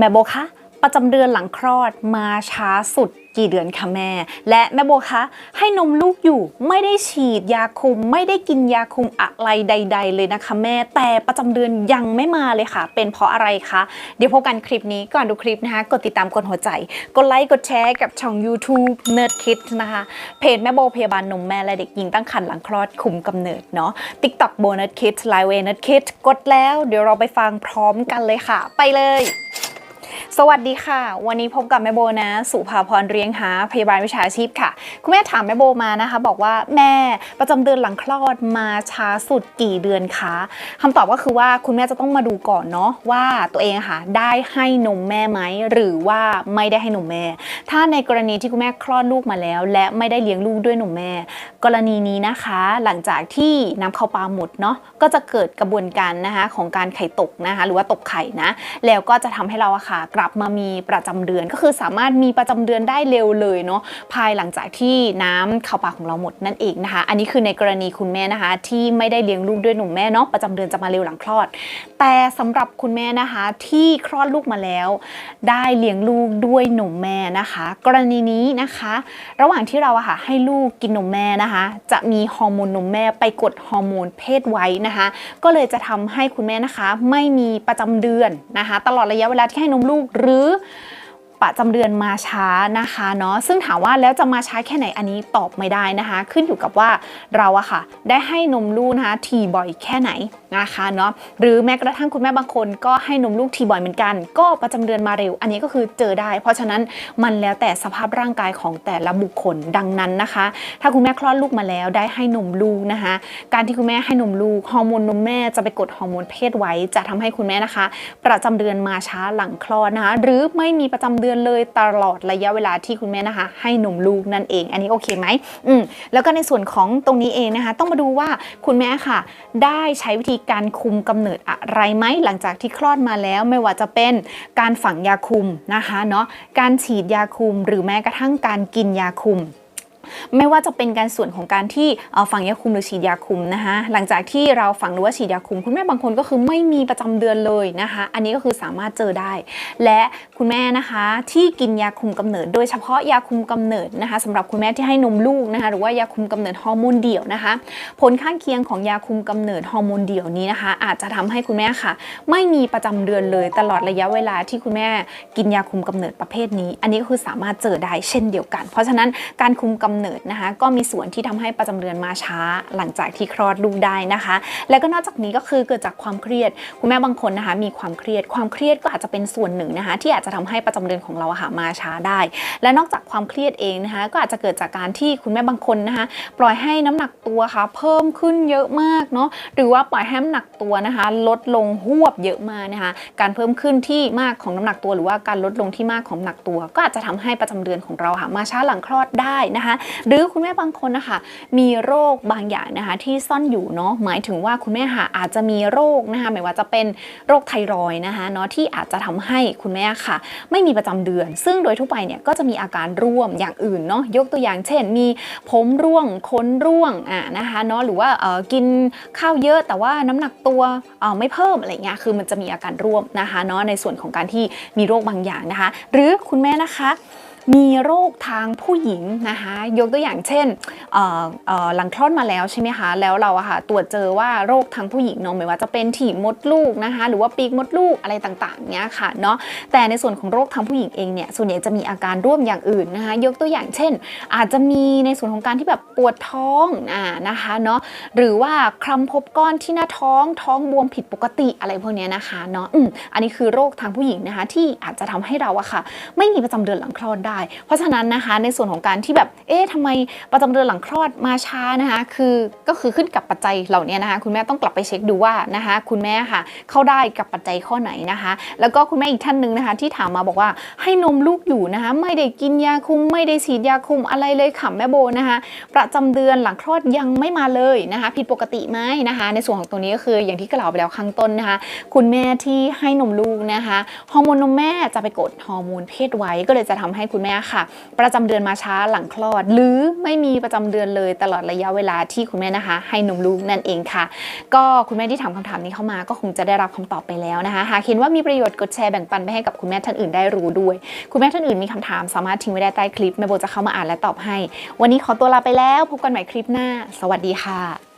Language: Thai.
แม่โบคะประจำเดือนหลังคลอดมาช้าสุดกี่เดือนคะแม่ และแม่โบคะ ให้นมลูกอยู่ไม่ได้ฉีดยาคุม ไม่ได้กินยาคุมอะไรใด ๆ เลยนะคะแม่ แต่ประจำเดือนยังไม่มาเลยค่ะ เป็นเพราะอะไรคะเดี๋ยวพบกันคลิปนี้ก่อนดูคลิปนะคะ กดติดตามกดหัวใจ กดไลค์กดแชร์กับช่อง YouTube Nerd Kids นะคะ เพจแม่โบพยาบาลนมแม่และเด็กหญิงตั้งครรภ์หลังคลอดคุมกำเนิดเนาะ TikTok โบ Nerd Kids ไลน์เว Nerd Kids กดแล้ว เดี๋ยวเราไปฟังพร้อมกันเลยค่ะ ไปเลย สวัสดีค่ะ วันนี้พบกับแม่โบนะ สุภาพรเรียงหาพยาบาลวิชาชีพค่ะ คุณแม่ถามแม่โบมานะคะ บอกว่าแม่ประจำเดือนหลังคลอดมาช้าสุดกี่เดือนคะคำตอบก็คือว่าคุณแม่จะต้องมาดูก่อนเนาะว่าตัวเองค่ะได้ให้นมแม่ไหมหรือว่าไม่ได้ให้นมแม่ ถ้าในกรณีที่คุณแม่คลอดลูกมาแล้ว และไม่ได้เลี้ยงลูกด้วยนมแม่ กรณีนี้นะคะ หลังจากที่น้ำเข้าปลาหมดเนาะก็จะเกิดกระบวนการนะคะของการไข่ตกนะคะ หรือว่าตกไข่นะแล้วก็จะทำให้เราอะค่ะกลับมามีประจำเดือน ก็คือสามารถมีประจำเดือนได้เร็วเลยเนาะภายหลังจากที่น้ำเข้าปากของเราหมดนั่นเองนะคะ อันนี้คือในกรณีคุณแม่นะคะ ที่ไม่ได้เลี้ยงลูกด้วยนมแม่เนาะประจำเดือนจะมาเร็วหลังคลอด แต่สำหรับคุณแม่นะคะที่คลอดลูกมาแล้ว ได้เลี้ยงลูกด้วยนมแม่นะคะ กรณีนี้นะคะ ระหว่างที่เราอะค่ะให้ลูกกินนมแม่นะคะ จะมีฮอร์โมนนมแม่ไปกดฮอร์โมนเพศไว้นะคะ ก็เลยจะทำให้คุณแม่นะคะ ไม่มีประจำเดือนนะคะ ตลอดระยะเวลาที่ให้นมลูกหรือ ประจำเดือนมาช้านะคะเนาะซึ่งถามว่าแล้วจะมาช้าแค่ไหนอันนี้ตอบไม่ได้นะคะ ขึ้นอยู่กับว่าเราอะค่ะ ได้ให้นมลูกนะคะทีบ่อยแค่ไหนนะคะเนาะหรือแม้กระทั่งคุณแม่บางคน ก็ให้นมลูกทีบ่อยเหมือนกัน ก็ประจำเดือนมาเร็ว อันนี้ก็คือเจอได้ เพราะฉะนั้นมันแล้วแต่สภาพร่างกายของแต่ละบุคคลดังนั้นนะคะ ถ้าคุณแม่คลอดลูกมาแล้วได้ให้นมลูกนะคะ การที่คุณแม่ให้นมลูกฮอร์โมนนมแม่จะไปกดฮอร์โมนเพศไว้ จะทำให้คุณแม่นะคะ ประจำเดือนมาช้าหลังคลอดนะคะหรือไม่มีประจำเดือนเลยตลอดระยะเวลาที่คุณแม่นะคะ ให้นมลูกนั่นเอง อันนี้โอเคไหมอืมแล้วก็ในส่วนของตรงนี้เองนะคะ ต้องมาดูว่าคุณแม่ค่ะ ได้ใช้วิธีการคุมกำเนิดอะไรไหมหลังจากที่คลอดมาแล้วไม่ว่าจะเป็นการฝังยาคุมนะคะเนาะการฉีดยาคุมหรือแม้กระทั่งการกินยาคุม ไม่ว่าจะเป็นการส่วนของการที่เอ่อฝังยาคุมหรือฉีดยาคุมนะคะ หลังจากที่เราฝังหรือว่าฉีดยาคุม คุณแม่บางคนก็คือไม่มีประจำเดือนเลยนะคะ อันนี้ก็คือสามารถเจอได้ และคุณแม่นะคะที่กินยาคุมกำเนิด โดยเฉพาะยาคุมกำเนิดนะคะสำหรับคุณแม่ที่ให้นมลูกนะคะหรือว่ายาคุมกำเนิดฮอร์โมนเดี่ยวนะคะ ผลข้างเคียงของยาคุมกำเนิดฮอร์โมนเดี่ยวนี้นะคะ อาจจะทำให้คุณแม่ค่ะ ไม่มีประจำเดือนเลย ตลอดระยะเวลาที่คุณแม่กินยาคุมกำเนิดประเภทนี้ อันนี้ก็คือสามารถเจอได้เช่นเดียวกัน เพราะฉะนั้นการคุมกำเนิดนะคะ ก็มีส่วนที่ทำให้ประจำเดือนมาช้าหลังจากที่คลอดลูกได้นะคะ แล้วก็นอกจากนี้ก็คือเกิดจากความเครียด คุณแม่บางคนนะคะมีความเครียด ความเครียดก็อาจจะเป็นส่วนหนึ่งนะคะ ที่อาจจะทำให้ประจำเดือนของเราอะค่ะมาช้าได้ และนอกจากความเครียดเองนะคะ ก็อาจจะเกิดจากการที่คุณแม่บางคนนะคะ ปล่อยให้น้ำหนักตัวค่ะ เพิ่มขึ้นเยอะมากเนาะหรือว่าปล่อยให้น้ำหนักตัวนะคะ ลดลงหวบเยอะมากนะคะ การเพิ่มขึ้นที่มากของน้ำหนักตัว หรือว่าการลดลงที่มากของหนักตัว ก็อาจจะทำให้ประจำเดือนของเราค่ะมาช้าหลังคลอดได้นะคะหรือคุณแม่บางคนนะคะมีโรคบางอย่างนะคะที่ซ่อนอยู่เนาะหมายถึงว่าคุณแม่ค่ะอาจจะมีโรคนะคะไม่ว่าจะเป็นโรคไทรอยนะคะเนาะที่อาจจะทำให้คุณแม่ค่ะ ไม่มีประจำเดือน ซึ่งโดยทั่วไปเนี่ยก็จะมีอาการร่วมอย่างอื่นเนาะยกตัวอย่างเช่น มีผมร่วงขนร่วงอะนะคะเนาะหรือว่าเออกินข้าวเยอะแต่ว่าน้ำหนักตัวเออไม่เพิ่มอะไรเงี้ยคือมันจะมีอาการร่วมนะคะเนาะในส่วนของการที่มีโรคบางอย่างนะคะ หรือคุณแม่นะคะ มีโรคทางผู้หญิงนะคะยกตัวอย่างเช่นหลังคลอดมาแล้วใช่ไหมคะแล้วเราอะค่ะตรวจเจอว่าโรคทางผู้หญิงเนาะไม่ว่าจะเป็นถีบมดลูกนะคะหรือว่าปีกมดลูกอะไรต่างๆเนี้ยค่ะเนาะแต่ในส่วนของโรคทางผู้หญิงเองเนี่ยส่วนใหญ่จะมีอาการร่วมอย่างอื่นนะคะยกตัวอย่างเช่น อาจจะมีในส่วนของการที่แบบปวดท้องอ่านะคะเนาะหรือว่าคลำพบก้อนที่หน้าท้องท้องบวมผิดปกติอะไรพวกเนี้ยนะคะเนาะอืมอันนี้คือโรคทางผู้หญิงนะคะที่อาจจะทำให้เราอะค่ะไม่มีประจำเดือนหลังคลอดได้เพราะฉะนั้นนะคะในส่วนของการที่แบบ เอ๊ะทำไมประจำเดือนหลังคลอดมาช้านะคะ คือก็คือขึ้นกับปัจจัยเหล่านี้นะคะ คุณแม่ต้องกลับไปเช็คดูว่านะคะ คุณแม่ค่ะ เข้าได้กับปัจจัยข้อไหนนะคะ แล้วก็คุณแม่อีกท่านหนึ่งนะคะ ที่ถามมาบอกว่าให้นมลูกอยู่นะคะ ไม่ได้กินยาคุม ไม่ได้ฉีดยาคุมอะไรเลยค่ะแม่โบนะคะ ประจำเดือนหลังคลอดยังไม่มาเลยนะคะ ผิดปกติไหมนะคะ ในส่วนของตรงนี้ก็คืออย่างที่กล่าวไปแล้วข้างต้นนะคะ คุณแม่ที่ให้นมลูกนะคะฮอร์โมนนมแม่จะไปกดฮอร์โมนเพศไว้ก็เลยจะทำให้คุณคุณแม่ค่ะ ประจำเดือนมาช้าหลังคลอด หรือไม่มีประจำเดือนเลยตลอดระยะเวลาที่คุณแม่นะคะ ให้นมลูกนั่นเองค่ะ ก็คุณแม่ที่ถามคำถามนี้เข้ามาก็คงจะได้รับคำตอบไปแล้วนะคะหากเห็นว่ามีประโยชน์กดแชร์แบ่งปันไปให้กับคุณแม่ท่านอื่นได้รู้ด้วย คุณแม่ท่านอื่นมีคำถามสามารถทิ้งไว้ได้ใต้คลิปแม่โบจะเข้ามาอ่านและตอบให้ วันนี้ขอตัวลาไปแล้วพบกันใหม่คลิปหน้า สวัสดีค่ะ